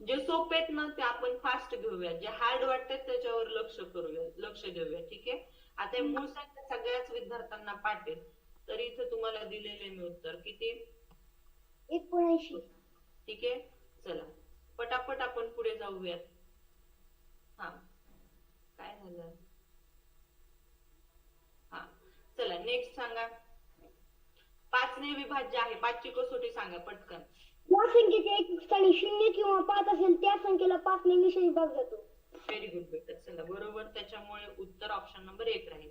जे सोपे आहेत ना ते आपण फास्ट घेऊया. जे हार्ड वाटतात त्याच्यावर लक्ष करूया लक्ष देऊया ठीक आहे? आता मूळ सगळ्याच विद्यार्थ्यांना पाठेल तर इथे तुम्हाला दिलेले मी उत्तर. किती? एकोणऐंशी. ठीक आहे? चला. पटापट आपण पुढे जाऊयात. हा. काय झालं? हा. चला नेक्स्ट सांगा. पाचने विभाज्य आहे. पाचची कसोटी सांगा पटकन. या संख्येचे एक स्थानी शून्य किंवा पाच असेल त्या संख्येला पाचने निशय विभाग जातो व्हेरी गुड बेटा चला बरोबर त्याच्यामुळे उत्तर ऑप्शन नंबर एक राहील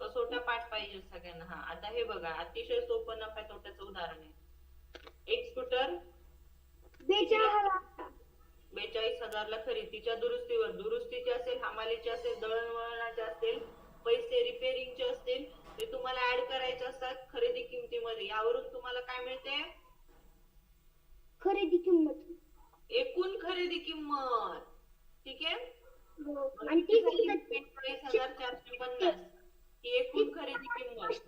कसोट्या पाठ पाहिजे सगळ्यांना हा आता हे बघा अतिशय सोपं नफा तोट्याचं उदाहरण आहे एक स्कूटर बेचाळीस हजार बेचाळीस हजारला खरेदी तिच्या दुरुस्तीवर दुरुस्तीचे असेल हमालीचे असेल दळणवळणाचे असेल पैसे रिपेअरिंगचे असतील ते तुम्हाला ऍड करायचे असतात खरेदी किमतीमध्ये यावरून तुम्हाला काय मिळते खरेदी किंमत. एकूण खरेदी किंमत. ठीक आहे? हो. आणि ती बेचाळीस हजार चारशे पन्नास. ही एकूण खरेदी किंमत.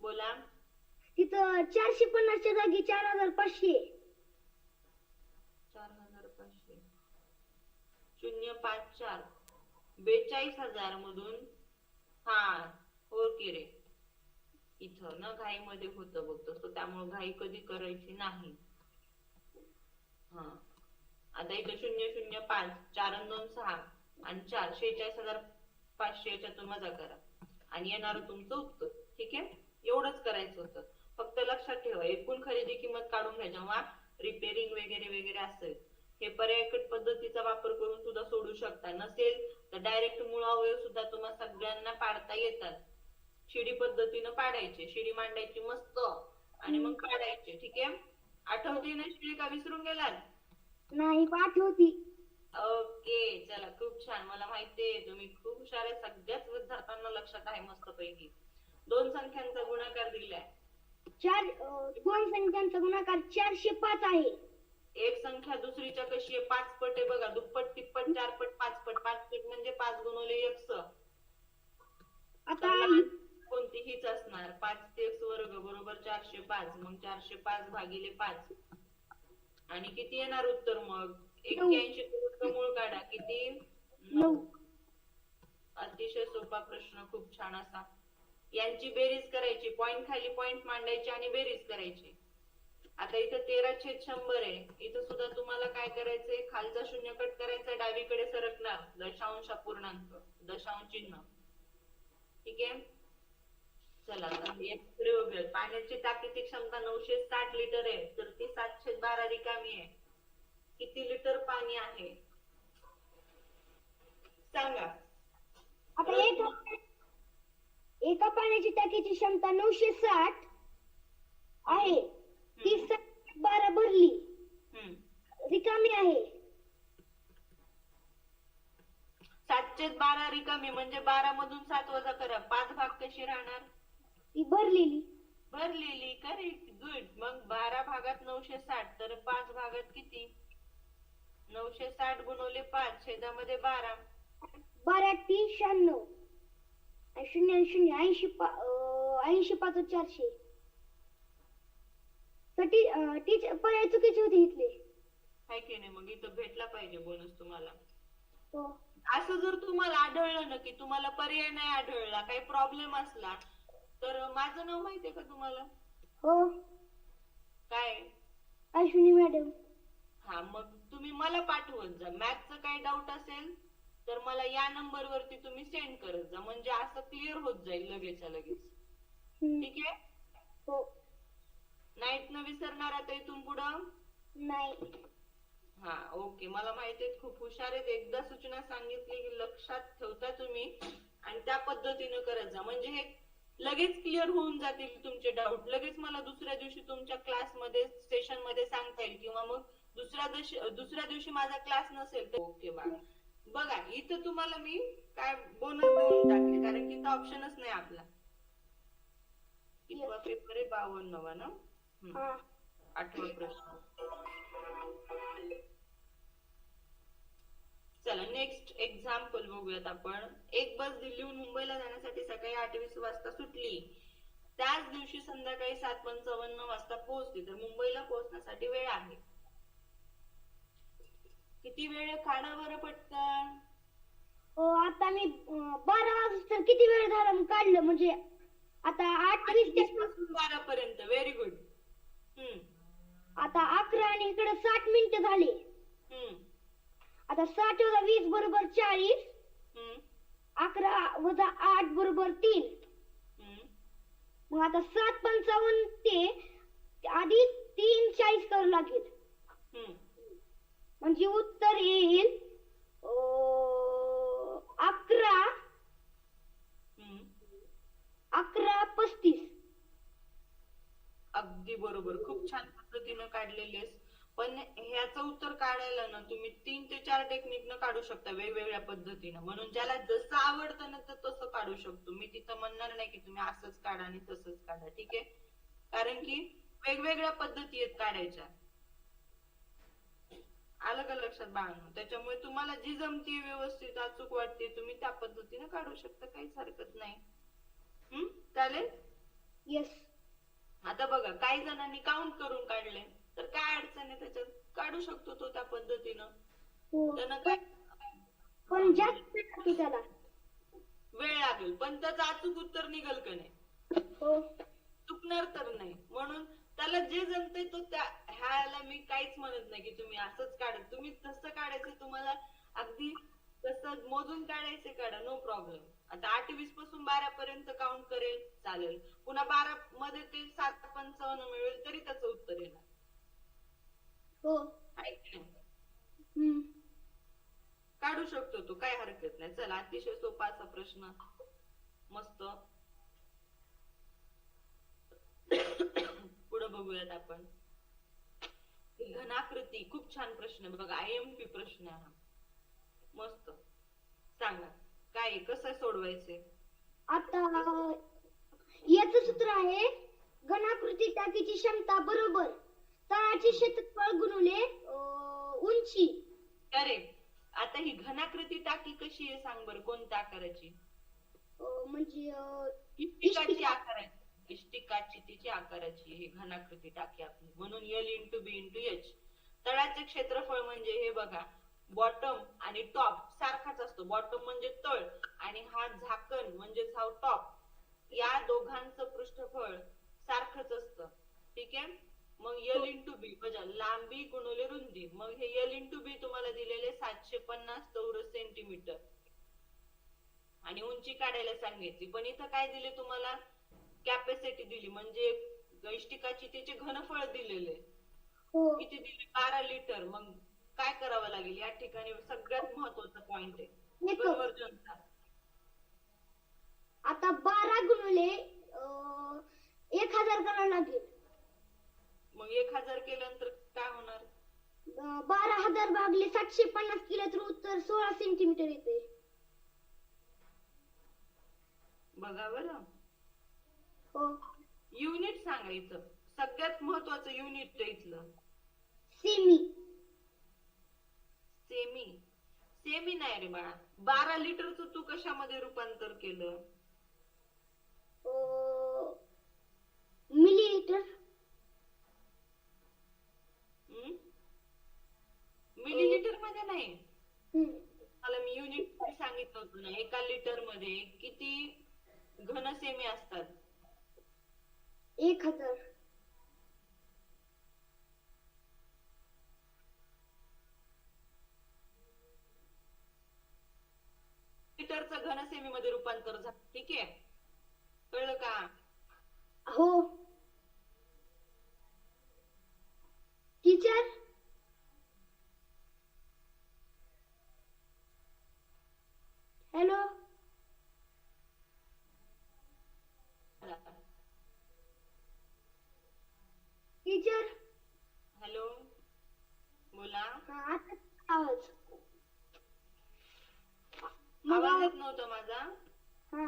बोला. तिथं चारशे पन्नासच्या जागी चार हजार पाचशे चार हजार पाचशे. शून्य पाच चार. बेचाळीस हजार मधून. हा ओके रे इथं. न घाईमध्ये होतं बघ तसं. त्यामुळे घाई कधी करायची नाही. हा. आता इथं शून्य शून्य पाच चार दोन सहा आणि चार. शेहेचाळीस हजार पाचशे याच्यातून मजा करा. आणि येणार तुमचं उत्तर. ठीक आहे? एवढंच करायचं होतं. फक्त लक्षात ठेवा. एकूण खरेदी किंमत काढून घ्या. जेव्हा रिपेरिंग वगैरे वगैरे असेल. हे पर्यायकट पद्धतीचा वापर करून सुद्धा सोडू शकता. नसेल तर डायरेक्ट मूळ अवयव सुद्धा तुम्हाला सगळ्यांना पाडता येतात. शिडी पद्धतीनं पाडायचे. शिडी मांडायची मस्त. आणि मग काढायचे. ठीक आहे? आठवते ना शिडी का विसरून गेलात नाही पाठ होती ओके. चला खूप छान. मला माहितीये तुम्ही खूप हुशार आहे. सगळ्याच विद्यार्थ्यांना लक्षात आहे मस्त पैकी दोन संख्यांचा गुणाकार दिलाय. चार दोन संख्यांचा गुणाकार चारशे पाच आहे. एक संख्या दुसरीच्या कशी आहे? पाच पट आहे बघा. दुप्पट तिप्पट चार पट पाच पट पाच पट म्हणजे पाच गुणवले एक्स. आता कोणतीहीच असणार. पाच ते वर्ग बरोबर चारशे पाच. मग चारशे पाच भागिले पाच. आणि किती येणार उत्तर मग? एक्क्याऐंशी मूळ काढा. किती? अतिशय सोपा प्रश्न. खूप छान असा. यांची बेरीज करायची. पॉइंट खाली पॉइंट मांडायची आणि बेरीज करायची. आता इथं तेरा छेद शंभर आहे. इथं सुद्धा तुम्हाला काय करायचंय? खालचा शून्य कट करायचा. डावीकडे सरकणार. दशांश अपूर्णांक. दशांश चिन्ह. ठीक आहे? चला आता एक प्रयोग आहे. पाण्याची टाकीची क्षमता नऊशे साठ लिटर आहे तर ती सातशे बारा रिकामी आहे. किती लिटर पाणी आहे? सांगा. आता एक एका पाण्याची टाकीची क्षमता नऊशे साठ आहे. ती सात बारा भरली. हम्म. रिकामी आहे. सातशे बारा रिकामी म्हणजे बारा मधून सात वजा करा. पाच भाग कशी राहणार? ती भरलेली. भरलेली करेक्ट गुड मग बारा भागात नऊशे साठ तर पाच भागात किती? नऊशे साठ गुणवले पाच छेदामध्ये बारा. बारा ती शहाण्णव. शून्य शून्य ऐंशी ऐंशी पाच चारशे. ती पर्याय चुकीचे होते इथले. हाय की नाही? मग इथं भेटला पाहिजे बोनस तुम्हाला. हो. असं जर तुम्हाला आढळलं ना की तुम्हाला पर्याय नाही आढळला काही प्रॉब्लेम असला तर माझं नाव माहितीये का तुम्हाला? हो. काय? अश्विनी मॅडम. हा मग तुम्ही मला पाठवत जा. मॅथचं काही डाऊट असेल तर मला या नंबर वरती तुम्ही सेंड करत जा. म्हणजे असं क्लिअर होत जाईल लगेचच्या लगेच. हम्म. ठीक आहे? हो. नाईट न विसरणार आता इथून पुढं? नाही. हा ओके मला माहिती आहे खूप हुशार आहेत. एकदा सूचना सांगितली की लक्षात ठेवता तुम्ही आणि त्या पद्धतीनं करत जा. म्हणजे हे लगेच क्लिअर होऊन जातील तुमचे डाऊट लगेच मला दुसऱ्या दिवशी तुमच्या क्लासमध्ये सेशनमध्ये सांगता येईल किंवा मग दुसऱ्या दिवशी दुसऱ्या दिवशी माझा क्लास नसेल तर ओके बाळा. बघा इथं तुम्हाला मी काय बोनस देऊन टाकले कारण की इथं ऑप्शनच नाही आपला. पेपर आहे बावन्नवा ना. हा. आठवा प्रश्न. चला नेक्स्ट एक्झाम्पल बघूयात आपण. एक बस दिल्लीहून मुंबईला जाण्यासाठी सकाळी आठ वीस वाजता सुटली. त्याच दिवशी संध्याकाळी सात पंचावन्न वाजता पोहोचली. तर मुंबईला पोहोचण्यासाठी वेळ आहे. किती वेळ काढा बरं पटकन? अ, आता मी बारा वाजता किती वेळ झाला? काढलं म्हणजे आता आठ वीसपासून बारा पर्यंत. व्हेरी गुड हम्म. आता अकरा आणि इकडे साठ मिनिटं झाले. हम्म. आता साठ वजा वीस बरोबर चाळीस. अकरा वजा आठ बरोबर तीन. मग आता सात पंचावन्न ते आधी तीन चाळीस करावं लागेल. म्हणजे उत्तर येईल अकरा. अकरा पस्तीस. अगदी बरोबर. खूप छान पद्धतीनं काढलेली पण ह्याचं उत्तर काढायला ना तुम्ही तीन ते चार टेक्निकनं काढू शकता वेगवेगळ्या पद्धतीनं. म्हणून ज्याला जसं आवडतं ना तर तसं काढू शकतो. मी तिथं म्हणणार नाही की तुम्ही असंच काढा आणि तसंच काढा ठीक आहे? कारण की वेगवेगळ्या पद्धती आहेत काढायच्या. आलं का लक्षात बाळांनो? त्याच्यामुळे तुम्हाला जी जमती व्यवस्थित अचूक वाटते तुम्ही त्या पद्धतीनं काढू शकता. काहीच हरकत नाही. हम्म चालेल? येस आता बघा काही जणांनी काउंट करून काढले. तर काय अडचण आहे? त्याच्यात काढू शकतो तो त्या पद्धतीनं. हो. त्यानं काय पण जास्त लागतो त्याला. वेळ लागेल. पण त्याचं अचूक उत्तर निघल का नाही? हो. चुकणार तर नाही. म्हणून त्याला जे जमते तो त्या ह्याला मी काहीच म्हणत नाही की तुम्ही असंच काढा. तुम्ही तसं काढायचं तुम्हाला अगदी तसं मोजून काढायचे काढा. नो प्रॉब्लेम आता आठ वीसपासून बारा पर्यंत काउंट करेल चालेल. पुन्हा बारा मध्ये ते सात पंचावन्न मिळेल तरी त्याचं उत्तर येणार. हो. हम्म. काढू शकतो तो काय हरकत नाही. चला अतिशय सोपा असा प्रश्न. मस्त. पुढे बघूयात आपण. घनाकृती खूप छान प्रश्न आहे बघा. आय एम पी प्रश्न आहे हा. मस्त. सांगा. काय? कसं सोडवायचे आता याच सूत्र आहे घनाकृती टाकीची क्षमता बरोबर. तळाचे क्षेत्रफळ गुणुले उंची. करेक्ट आता ही घनाकृती टाकी कशी आहे सांग बरं कोणत्या आकाराची? म्हणजे इष्टिकाची आकाराची इष्टिकाची तिची आकाराची ही घनाकृती टाकी आपली. म्हणून L into B into H तळाचे क्षेत्रफळ म्हणजे हे बघा बॉटम आणि टॉप सारखाच असतो. बॉटम म्हणजे तळ आणि हा झाकण म्हणजे हा टॉप या दोघांचं पृष्ठफळ सारखंच असतं. ठीक आहे? मग एल इंटू बी बघा लांबी गुणवले रुंदी. मग हे एल इंटू बी तुम्हाला दिलेले सातशे पन्नास चौरस सेंटीमीटर आणि उंची काढायला सांगितली. पण इथं काय दिले तुम्हाला? कॅपॅसिटी दिली. म्हणजे इष्टिकाची त्याचे घनफळ दिलेले. हो. किती दिले? बारा लिटर मग काय करावं लागेल? या ठिकाणी सगळ्यात महत्त्वाचा पॉइंट आहे. आता बारा गुणुले एक हजार करावं लागेल. मग एक हजार केल्यानंतर काय होणार? अं, बारा हजार भागले सातशे पन्नास केलं तर उत्तर सोळा सेंटीमीटर येते. बघा बरं. हो. युनिट सांगायचं सगळ्यात महत्वाचं युनिट इथलं. सेमी सेमी सेमी नाही रे बाळा. बारा लिटरचं तू कशामध्ये रूपांतर केलं? मिलीलीटर मिलीलीटरमध्ये नाही. मला मी युनिट सांगितलं होतं ना एका लिटरमध्ये किती घन सेमी असतात? एक हजार. लिटरचं घन सेमी मध्ये रूपांतर झालं. ठीक आहे? कळलं का? हो. टीचर हॅलो टीचर हॅलो बोला. आता आवाज. मग आवाज येत नव्हता माझा. हा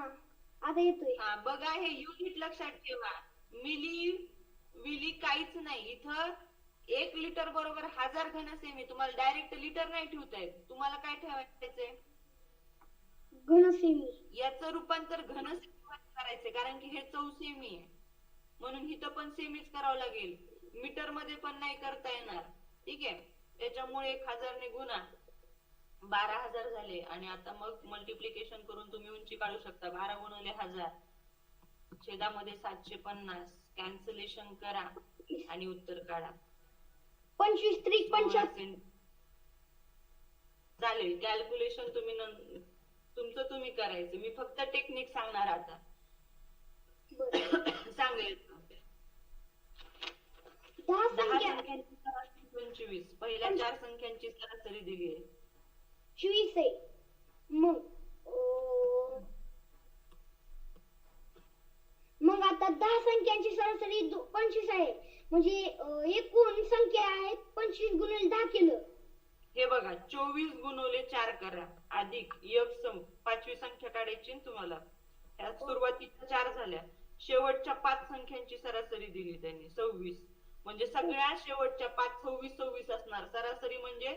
आता येतोय. हा बघा हे युनिट लक्षात ठेवा. मिली विली काहीच नाही. इथं एक लिटर बरोबर हजार घन सेमी तुम्हाला डायरेक्ट लिटर नाही ठेवता येत. तुम्हाला काय ठेवायचंय? घन सेमी याचं रूपांतर घन सेमीमध्ये करायचंय कारण की हे चौ सेमी आहे. म्हणून इथं पण सेमीच करावं लागेल. मीटरमध्ये पण नाही करता येणार. ठीक आहे? त्याच्यामुळे एक हजारने गुणा. बारा हजार झाले. आणि आता मग मल्टिप्लिकेशन करून तुम्ही उंची काढू शकता. बारा गुणवले हजार. छेदामध्ये सातशे पन्नास. कॅन्सलेशन करा आणि उत्तर काढा. पंचवीस त्रिक सें- चालेल. कॅल्क्युलेशन तुम्ही तुमचं तुम्ही करायचं. मी फक्त टेक्निक सांगणार आता. सांगेल. दहा दहा संख्या. संख्यांची सरासरी पंचवीस. पहिल्या चार संख्यांची सरासरी दिली आहे. चोवीस आहे. मग मग आता दहा संख्यांची सरासरी पंचवीस आहे. म्हणजे एकूण संख्या आहेत पंचवीस गुणिले दहा केलं. हे बघा चोवीस गुणवले चार करा. अधिक एक सम पाचवी संख्या काढायची तुम्हाला. त्या सुरुवातीच्या चार झाल्या. शेवटच्या पाच संख्यांची सरासरी दिली त्यांनी सव्वीस. म्हणजे सगळ्या शेवटच्या पाच सव्वीस सव्वीस असणार. सरासरी म्हणजे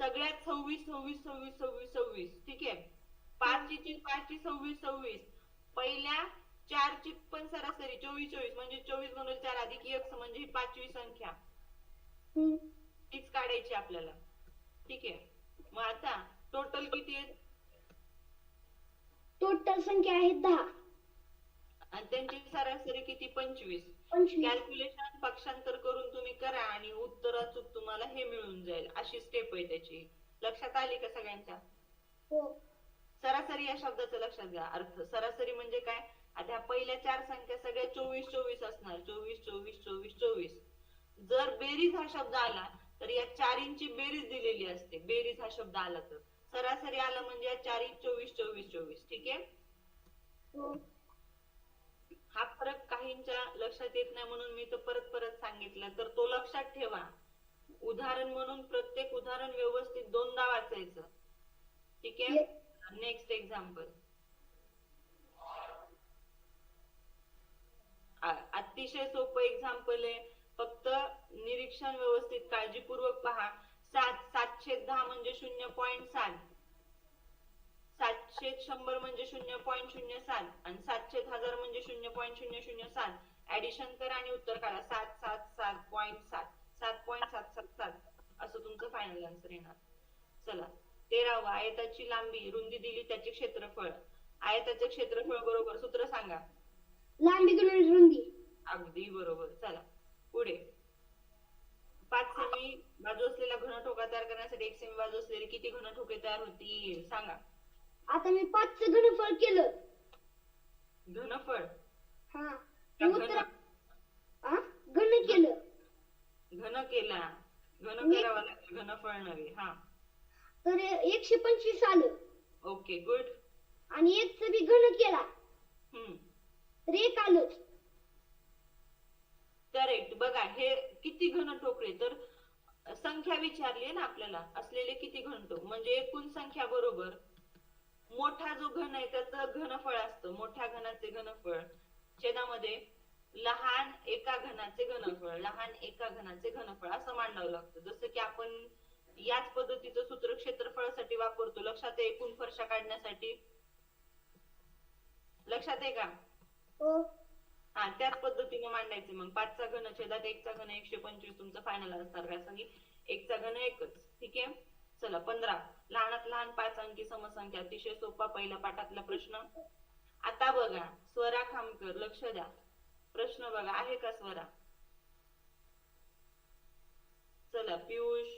सगळ्यात सव्वीस सव्वीस सव्वीस सव्वीस सव्वीस ठीक आहे? पाचची पाचची सव्वीस सव्वीस. पहिल्या चारची पण सरासरी चोवीस चोवीस म्हणजे चोवीस गुणवले चार अधिक एक म्हणजे ही पाचवी संख्या. तीच काढायची आपल्याला. ठीक आहे. मग आता टोटल किती आहे टोटल संख्या आहे दहा. आणि त्यांची सरासरी किती? पंचवीस. पंचवीस. कॅल्क्युलेशन पक्षांतर करून तुम्ही करा आणि उत्तर अचूक तुम्हाला हे मिळून जाईल. अशी स्टेप आहे त्याची. लक्षात आली का सगळ्यांच्या? हो. सरासरी या शब्दाचं लक्षात घ्या. अर्थ. सरासरी म्हणजे काय? आता ह्या पहिल्या चार संख्या सगळ्या चोवीस चोवीस असणार. चोवीस चोवीस चोवीस चोवीस. जर बेरीज हा शब्द आला तर या चारींची बेरीज दिलेली असते. बेरीज हा शब्द आला तर. सरासरी आला म्हणजे या चारी चोवीस चोवीस चोवीस. ठीक आहे? हो. हा फरक काहींच्या लक्षात येत नाही म्हणून मी तो परत परत सांगितलं. तर तो लक्षात ठेवा. उदाहरण म्हणून प्रत्येक उदाहरण व्यवस्थित दोनदा वाचायचं. ठीक आहे? नेक्स्ट एक्झाम्पल अतिशय सोपं एक्झाम्पल आहे. फक्त काळजीपूर्वक पहा. सात सातशे दहा म्हणजे शून्य पॉईंट सात. सातशे शंभर म्हणजे शून्य पॉईंट शून्य सात. आणि सातशे हजार म्हणजे शून्य पॉईंट शून्य शून्य सात. ऍडिशन करा आणि उत्तर काढा. सात सात सात पॉईंट सात. सात पॉईंट सात सात सात. असं तुमचं फायनल आन्सर येणार. चला. तेरावं. आयताची लांबी. रुंदी दिली त्याचे क्षेत्रफळ. आयताचे क्षेत्रफळ बरोबर सूत्र सांगा. लांबी गुणिले रुंदी. अगदी बरोबर. चला. पुढे. पाच सेमी बाजू असलेला घनठोका तयार करण्यासाठी एक सेमी बाजू असलेली किती घनठोके तयार होतील सांगा. आता मी पाचचं घनफळ केलं. घनफळ? हा. घन घन केलं. घन केला. घन करावा लागेल घनफळ नव्हे. हा. तर एकशे पंचवीस आलं. Okay good. आणि एकचं बी घन केला. हम्म. तर एक आलंच. करेक्ट बघा हे किती घन ठोकळे तर संख्या विचारली ना आपल्याला असलेले किती घनटोक? म्हणजे एकूण संख्या बरोबर मोठा जो घन आहे त्याचं घनफळ असतं. मोठ्या घनाचे घनफळ. छेदामध्ये लहान एका घनाचे घनफळ लहान एका घनाचे घनफळ असं मांडावं लागतं. जसं की आपण याच पद्धतीचं सूत्र क्षेत्रफळासाठी वापरतो. लक्षात आहे एकूण फरशा काढण्यासाठी? लक्षात आहे का? हो. हा त्याच पद्धतीने मांडायचे. मग पाचचा घन छेदात एकचा घन एकशे पंचवीस तुमचं फायनल असणार. काय सांगी एकचा घन एकच. ठीक आहे? चला पंधरा. लहानात लहान पाच अंकी समसंख्या. अतिशय सोपा पहिला पाठातला प्रश्न. आता बघा स्वरा खामकर लक्ष द्या. प्रश्न बघा आहे का स्वरा? चला पियुष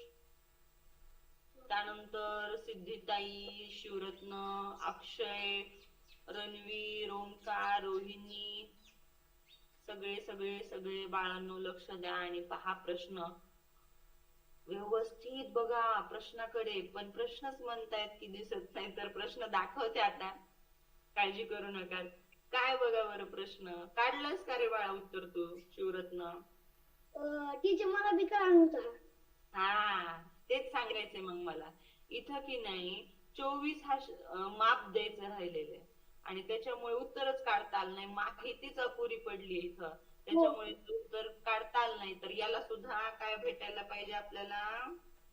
त्यानंतर सिद्धिताई शिवरत्न अक्षय रणवीर ओंकार रोहिणी सगळे सगळे सगळे बाळांनो लक्ष द्या आणि पहा प्रश्न. व्यवस्थित बघा प्रश्नाकडे पण प्रश्नच म्हणतायत की दिसत नाही तर प्रश्न दाखवते आता. काळजी करू नका. काय बघा बरं प्रश्न? काढलास का रे बाळा उत्तर तू शिवरत्न? टीचर मला बी नव्हता. हा तेच सांगायचंय मग मला. इथं की नाही चोवीस हा माप द्यायचं राहिलेलं. आहे आणि त्याच्यामुळे उत्तरच काढता आलं नाही. माहितीच अपुरी पडली इथं. त्याच्यामुळे ते उत्तर काढता आलं नाही. तर याला सुद्धा काय भेटायला पाहिजे आपल्याला?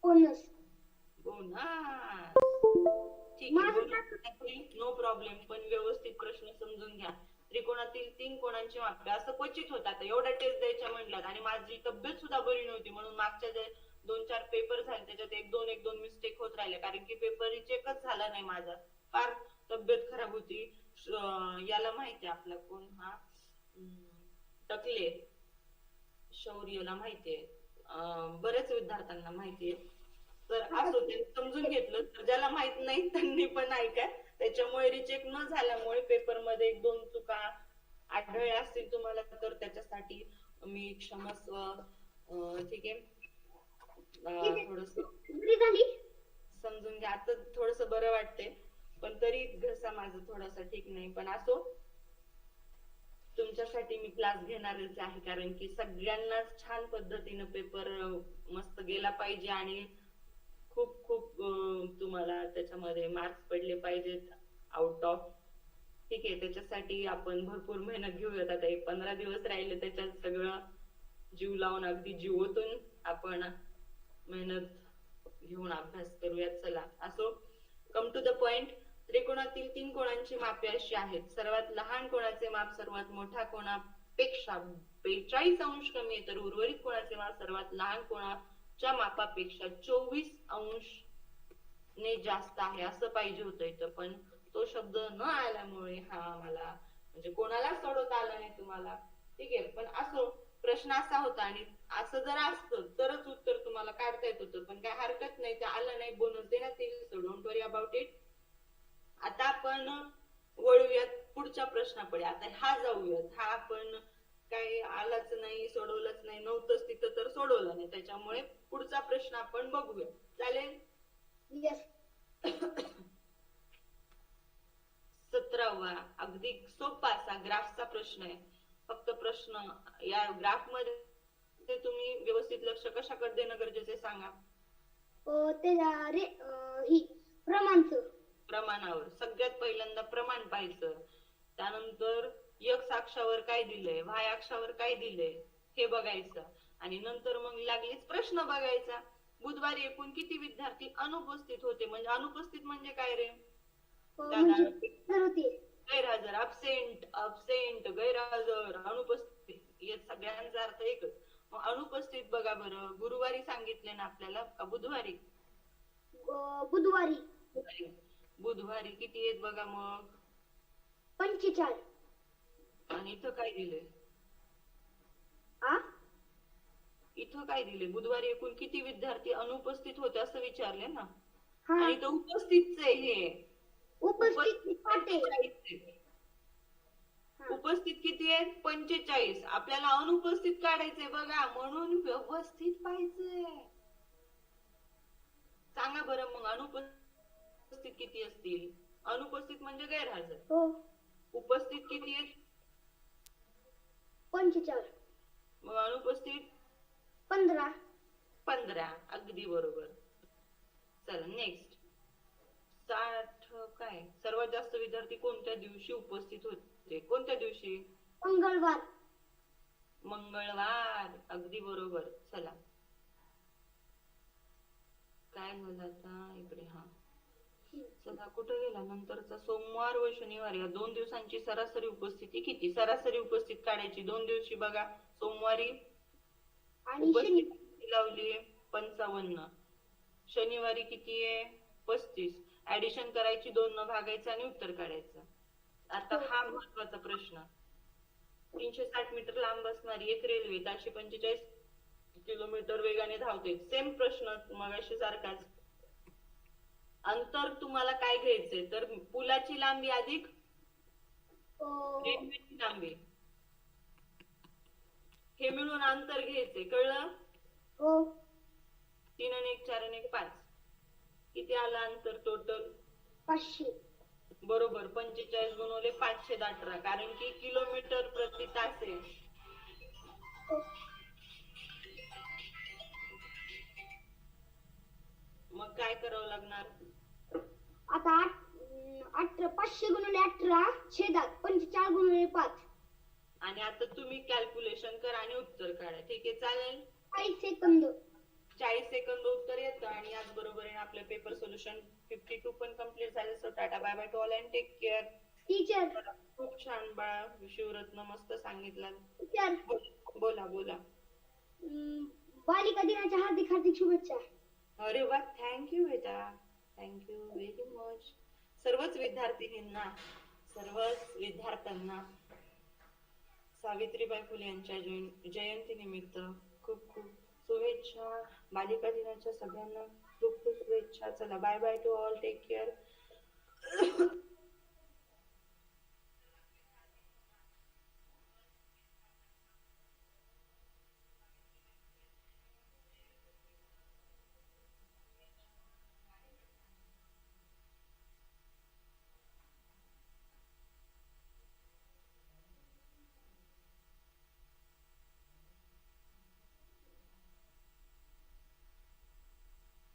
बोनस. बोनस. ठीक आहे नो प्रॉब्लेम पण व्यवस्थित प्रश्न समजून घ्या. त्रिकोणातील तीन कोणांची मापे असं क्वचित होत. आता एवढ्या टेस्ट द्यायच्या म्हणल्यात आणि माझी तब्येत सुद्धा बरी नव्हती. म्हणून मागच्या जे दोन चार पेपर झाले त्याच्यात एक दोन एक दोन मिस्टेक होत राहिले. कारण की पेपर चेकच झाला नाही माझा. फार तब्येत खराब होती. याला माहिती आहे आपला कोण हा? टकले. शौर्यला माहितीये बऱ्याच विद्यार्थ्यांना माहितीये तर असो समजून घेतलं. तर ज्याला माहीत नाही त्यांनी पण ऐका. त्याच्यामुळे रिचेक न झाल्यामुळे पेपरमध्ये एक दोन चुका आढळल्या असतील तुम्हाला तर त्याच्यासाठी मी क्षमस्व ठीक आहे. थोडस समजून घ्या. आता थोडस बरं वाटतंय. पण तरी घसा माझा थोडासा ठीक नाही. पण असो तुमच्यासाठी मी क्लास घेणारच आहे. कारण की सगळ्यांनाच छान पद्धतीनं पेपर मस्त गेला पाहिजे आणि खूप खूप तुम्हाला त्याच्यामध्ये मार्क्स पडले पाहिजेत. आउट ऑफ ठीक आहे त्याच्यासाठी आपण भरपूर मेहनत घेऊयात. आता एक पंधरा दिवस राहिले त्याच्यात सगळं जीव लावून अगदी जीवतून आपण मेहनत घेऊन अभ्यास करूयात. चला असो. कम टू द पॉइंट त्रिकोणातील तीन कोणांची मापे अशी आहेत? सर्वात लहान कोणाचे माप सर्वात मोठ्या कोणापेक्षा बेचाळीस अंश कमी आहे तर उर्वरित कोणाचे माप सर्वात लहान कोणाच्या मापापेक्षा चोवीस अंश ने जास्त आहे असं पाहिजे होतं इथं. पण तो शब्द न आल्यामुळे हा मला म्हणजे कोणाला सोडवता आला नाही तुम्हाला? ठीक आहे पण असो प्रश्न असा होता आणि असं जर असतं तरच उत्तर तुम्हाला काढता येत होतं. पण काय हरकत नाही ते आलं नाही बोनस देण्यात येईल so don't worry about it आता आपण वळूयात पुढच्या प्रश्नाकडे. आता हा जाऊयात. हा आपण काही आलाच नाही सोडवलंच नाही नव्हतंच तिथं तर सोडवलं नाही. त्याच्यामुळे पुढचा प्रश्न आपण बघूया चालेल? येस सतरावा अगदी सोपा असा ग्राफचा प्रश्न आहे. फक्त प्रश्न या ग्राफमध्ये ते तुम्ही व्यवस्थित लक्ष कशाकडे देणं गरजेचं सांगा. अं, ही प्रमाणचं प्रमाणावर सगळ्यात पहिल्यांदा प्रमाण पाहायचं. त्यानंतर x अक्षावर काय दिलंय y अक्षावर काय दिलंय हे बघायचं. आणि नंतर मग लागलीच प्रश्न बघायचा. बुधवारी एकूण किती विद्यार्थी अनुपस्थित होते? म्हणजे अनुपस्थित म्हणजे काय रे? दादा. म्हणजे गैरहजर अबसेंट अबसेंट गैरहजर अनुपस्थित या सगळ्यांचा अर्थ एकच. मग अनुपस्थित बघा बरं. गुरुवारी सांगितले ना आपल्याला? का बुधवारी. बुधवारी. बुधवारी किती आहेत बघा मग? पंचेचाळीस. आणि इथं काय दिलंय? आ? इथं काय दिले बुधवारी एकूण किती विद्यार्थी अनुपस्थित होते असं विचारले ना? हा. आणि इथं उपस्थितच आहे हे. उपस्थित पाटे 45 आहे. हा. उपस्थित किती आहेत? पंचेचाळीस. आपल्याला अनुपस्थित काढायचंय बघा. म्हणून व्यवस्थित पाहिजे सांगा बरं मग अनुपस्थित किती असतील? अनुपस्थित म्हणजे गैरहजर. हो. उपस्थित किती आहेत? पंचेचाळीस. मग अनुपस्थित? पंधरा. पंधरा. अगदी बरोबर. चला नेक्स्ट साठ काय? सर्वात जास्त विद्यार्थी कोणत्या दिवशी उपस्थित होते? कोणत्या दिवशी? मंगळवार. मंगळवार. अगदी बरोबर. चला. काय झालं आता? इकडे हा. चला कुठे गेला? नंतरचा सोमवार व शनिवार या दोन दिवसांची सरासरी उपस्थिती किती? सरासरी उपस्थित काढायची. दोन दिवशी बघा सोमवारी उपस्थिती लावली पंचावन्न. शनिवारी किती आहे? पस्तीस. ऍडिशन करायची दोन न भागायचं आणि उत्तर काढायचं. आता हा. महत्त्वाचा प्रश्न. तीनशे साठ मीटर लांब असणारी एक रेल्वे चारशे पंचेचाळीस किलोमीटर वेगाने धावते. सेम प्रश्न मगाशी सारखाच अंतर तुम्हाला काय घ्यायचंय? तर पुलाची लांबी अधिक अं, रेल्वेची लांबी. हे मिळून अंतर घ्यायचंय. कळलं? हो. तीन आणि एक चार आणि एक पाच. किती आलं अंतर टोटल पाचशे. बरोबर. पंचेचाळीस गुणवले पाचशे अठरा. कारण की किलोमीटर प्रति तास आहे. करावं लागणार? आता अठरा पाचशे गुणिले अठरा छेदात पंचेचाळीस गुणिले पाच. आणि आता तुम्ही कॅल्क्युलेशन करा आणि उत्तर काढा. ठीक आहे चालेल? चाळीस सेकंद. चाळीस सेकंद उत्तर येतं आणि याच बरोबरीने आपलं पेपर सोल्युशन फिफ्टी टू पण कंप्लीट झालं. So tata bye bye to all and take care teacher खूप छान बाळा शिवरत्न मस्त सांगितलं टीचर बोला बोला. बालिका दिनाच्या हार्दिक हार्दिक शुभेच्छा. अरे वा थँक्यू बेटा. थँक्यू व्हेरी मच सर्वच विद्यार्थिनींना सर्वच विद्यार्थ्यांना सावित्रीबाई फुले यांच्या जयंती जयंतीनिमित्त खूप खूप शुभेच्छा. बालिका दिनाच्या सगळ्यांना खूप खूप शुभेच्छा. चला bye bye to all take care